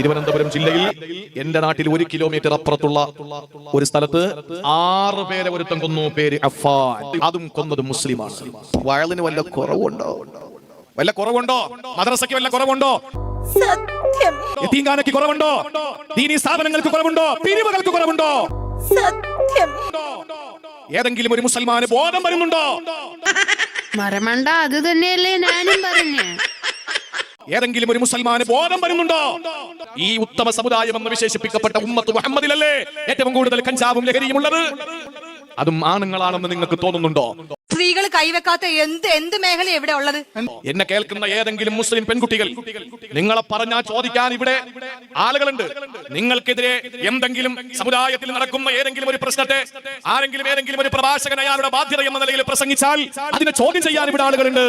തിരുവനന്തപുരം ജില്ലയിൽ എന്റെ നാട്ടിൽ ഒരു കിലോമീറ്റർ അപ്പുറത്തുള്ള ഒരു സ്ഥലത്ത് ആറ് പേരെ ഒരുത്തം കൊന്നു പേര് അഫാൻ അതും കൊന്നത് മുസ്ലിമാണ്. വയലിന് വല്ല കുറവുണ്ടോ? വല്ല കുറവുണ്ടോ? മദ്രസയ്ക്ക് വല്ല കുറവുണ്ടോ? സത്യം. കുറവുണ്ടോ? ദീനി സ്ഥാപനങ്ങൾക്ക് കുറവുണ്ടോ? പിരിവുകൾക്ക് കുറവുണ്ടോ? സത്യം. ഏതെങ്കിലും ഒരു മുസൽമാന് ബോധം വരുന്നുണ്ടോ? മരമണ്ട അത് തന്നെയല്ലേ ഞാനും പറഞ്ഞു. ഏതെങ്കിലും ഒരു മുസൽമാന് ബോധം വരുന്നുണ്ടോ? ഈ ഉത്തമ സമുദായം എന്ന് വിശേഷിപ്പിക്കപ്പെട്ട ഉമ്മത്ത് മുഹമ്മദിലല്ലേ ഏറ്റവും കൂടുതൽ കഞ്ചാവും ലഹരിയും ഉള്ളത് അതും ആണുങ്ങളാണെന്ന് നിങ്ങൾക്ക് തോന്നുന്നുണ്ടോ? സ്ത്രീകൾ കൈവെക്കാത്ത എന്ത് എന്ത് മേഖല എവിടെ ഉള്ളത്? എന്നെ കേൾക്കുന്ന ഏതെങ്കിലും മുസ്ലിം പെൺകുട്ടികൾ നിങ്ങളെ പറഞ്ഞാൽ ചോദിക്കാൻ ഇവിടെ ആളുകളുണ്ട്. നിങ്ങൾക്കെതിരെ എന്തെങ്കിലും സമുദായത്തിൽ നടക്കുന്ന ഏതെങ്കിലും ഒരു പ്രശ്നത്തെ ആരെങ്കിലും ഏതെങ്കിലും ഒരു പ്രഭാഷകൻ അയാളുടെ ബാധ്യത എന്ന നിലയിൽ പ്രസംഗിച്ചാൽ അതിനെ ചോദ്യം ചെയ്യാൻ ഇവിടെ ആളുകളുണ്ട്.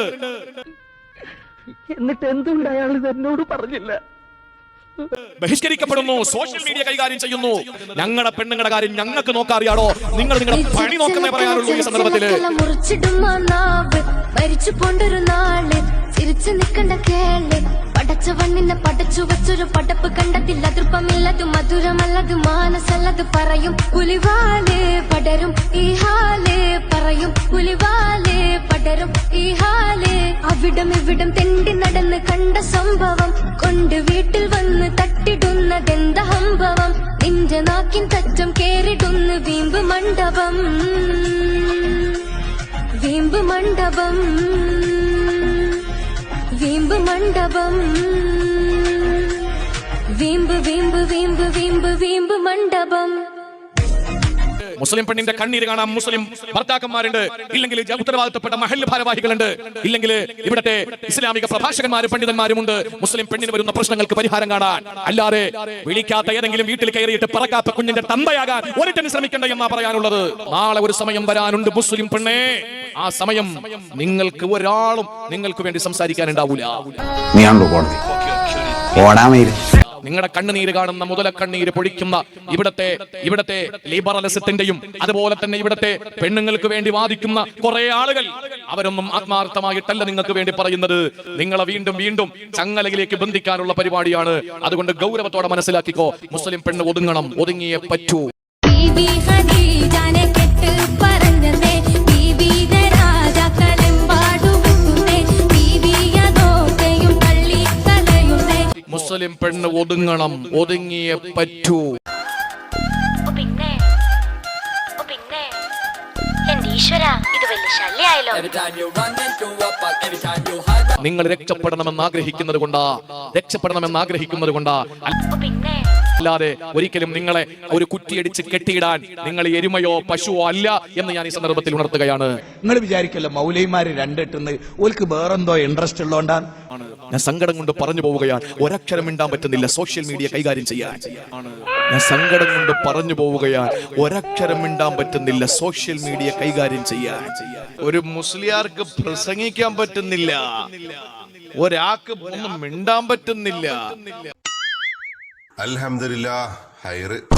എന്നിട്ട് എന്തുകൊണ്ട് അയാൾ ഇത് എന്നോട് പറഞ്ഞില്ല? ബഹിഷ്കരിക്കപ്പെടുന്നു സോഷ്യൽ മീഡിയ കൈകാര്യം ചെയ്യുന്നു. ഞങ്ങളുടെ പെണ്ണുങ്ങളുടെ കാര്യം ഞങ്ങൾക്ക് നോക്കാറിയാടോ നിങ്ങൾ നിങ്ങളുടെ പണി നോക്കുന്നേ പറയാറുള്ളൂ ഈ സന്ദർഭത്തിൽ. മരിച്ചു പോണ്ടൊരു നാൾ. ചിരിച്ചു നിക്കണ്ട കേൾ. പടച്ച വണ്ണിനെ പടച്ചു വച്ചൊരു പടപ്പ് കണ്ടതിൽ അതിർപ്പമില്ലത് മധുരമല്ലത് മാനസല്ലത് പറയും. പുലിവാൽ പടരും ഈ ഹാൽ പറയും. പുലിവാൽ പടരും ഈ ഹാൽ അവിടം ഇവിടം തെണ്ടി നടന്ന് കണ്ട സംഭവം കൊണ്ട് വീട്ടിൽ വന്ന് തട്ടിടുന്നതെന്ത സംഭവം നിന്റെ നാക്കിൻ തറ്റം കേറിടുന്നു വീമ്പ് മണ്ഡപം വീമ്പ് മണ്ഡപം വീമ്പ് മണ്ഡപം വീമ്പ് വീമ്പ് വീമ്പ് വീമ്പ് വീമ്പ് മണ്ഡപം മുസ്ലിം പെണ്ണിന്റെ കണ്ണീര് കാണാം മുസ്ലിം ഭർത്താക്കന്മാരുണ്ട്. ഇല്ലെങ്കിൽ ഉത്തരവാദിത്തപ്പെട്ട മഹല്ല് ഭാരവാഹികളുണ്ട്. ഇല്ലെങ്കിൽ ഇവിടത്തെ ഇസ്ലാമിക പ്രഭാഷകന്മാരും പണ്ഡിതന്മാരുമുണ്ട്. മുസ്ലിം പെണ്ണിന് വരുന്ന പ്രശ്നങ്ങൾക്ക് പരിഹാരം കാണാൻ. അല്ലാതെ വിളിക്കാത്ത ഏതെങ്കിലും വീട്ടിൽ കയറിയിട്ട് പറക്കാത്ത കുഞ്ഞിന്റെ തന്തയാകാൻ ഒരിട്ടന് ശ്രമിക്കണ്ട എന്നാ പറയാനുള്ളത്. നാളെ ഒരു സമയം വരാനുണ്ട് മുസ്ലിം പെണ്ണേ. ആ സമയം നിങ്ങൾക്ക് ഒരാളും നിങ്ങൾക്ക് വേണ്ടി സംസാരിക്കാനുണ്ടാവൂല. ഓടാമേ നിങ്ങളുടെ കണ്ണുനീര് കാണുന്ന മുതല കണ്ണീര് പൊഴിക്കുന്ന ഇവിടത്തെ ഇവിടത്തെ ലിബറലിസത്തിന്റെയും അതുപോലെ തന്നെ ഇവിടത്തെ പെണ്ണുങ്ങൾക്ക് വേണ്ടി വാദിക്കുന്ന കുറെ ആളുകൾ. അവരൊന്നും ആത്മാർത്ഥമായിട്ടല്ല നിങ്ങൾക്ക് വേണ്ടി പറയുന്നത്. നിങ്ങളെ വീണ്ടും വീണ്ടും ചങ്ങലയിലേക്ക് ബന്ധിക്കാനുള്ള പരിപാടിയാണ്. അതുകൊണ്ട് ഗൗരവത്തോടെ മനസ്സിലാക്കിക്കോ മുസ്ലിം പെണ്ണ് ഒതുങ്ങണം ഒതുങ്ങിയേ പറ്റൂ. മുസ്ലിം പെണ്ണ് ഒതുങ്ങണം. ഒതുങ്ങിയേ പറ്റൂ. ഓ പിന്നെ. ഓ പിന്നെ. എന്റെ ഇത് വലിയ നിങ്ങൾ രക്ഷപ്പെടണമെന്ന് ആഗ്രഹിക്കുന്നത് കൊണ്ടാ. രക്ഷപ്പെടണമെന്ന് ആഗ്രഹിക്കുന്നത് കൊണ്ടാ. അല്ലാതെ ഒരിക്കലും നിങ്ങളെ ഒരു കുറ്റിയടിച്ച് കെട്ടിയിടാൻ നിങ്ങൾ എരുമയോ പശുവോ അല്ല എന്ന് ഞാൻ ഈ സന്ദർഭത്തിൽ ഉണർത്തുകയാണ്. നിങ്ങൾ വിചാരിക്കല്ലോ മൗലൈമാര് രണ്ടെട്ടുന്ന് ഓൽക്ക് വേറെന്തോ ഇൻട്രസ്റ്റ് ഉള്ളതുകൊണ്ടാണ് ഞാൻ സങ്കടം കൊണ്ട് പറഞ്ഞു പോവുകയാണ്. ഒരക്ഷരം മിണ്ടാൻ പറ്റുന്നില്ല. സോഷ്യൽ മീഡിയ കൈകാര്യം ചെയ്യാൻ. ഞാൻ സങ്കടം കൊണ്ട് പറഞ്ഞു പോവുകയാണ്. ഒരക്ഷരം മിണ്ടാൻ പറ്റുന്നില്ല. സോഷ്യൽ മീഡിയ കൈകാര്യം ചെയ്യാൻ. ഒരു മുസ്ലിയാർക്ക് പ്രസംഗിക്കാൻ പറ്റുന്നില്ല. ഒരാൾക്ക് ഒന്നും മിണ്ടാൻ പറ്റുന്നില്ല. അൽഹംദുലില്ലാ ഹൈറ്.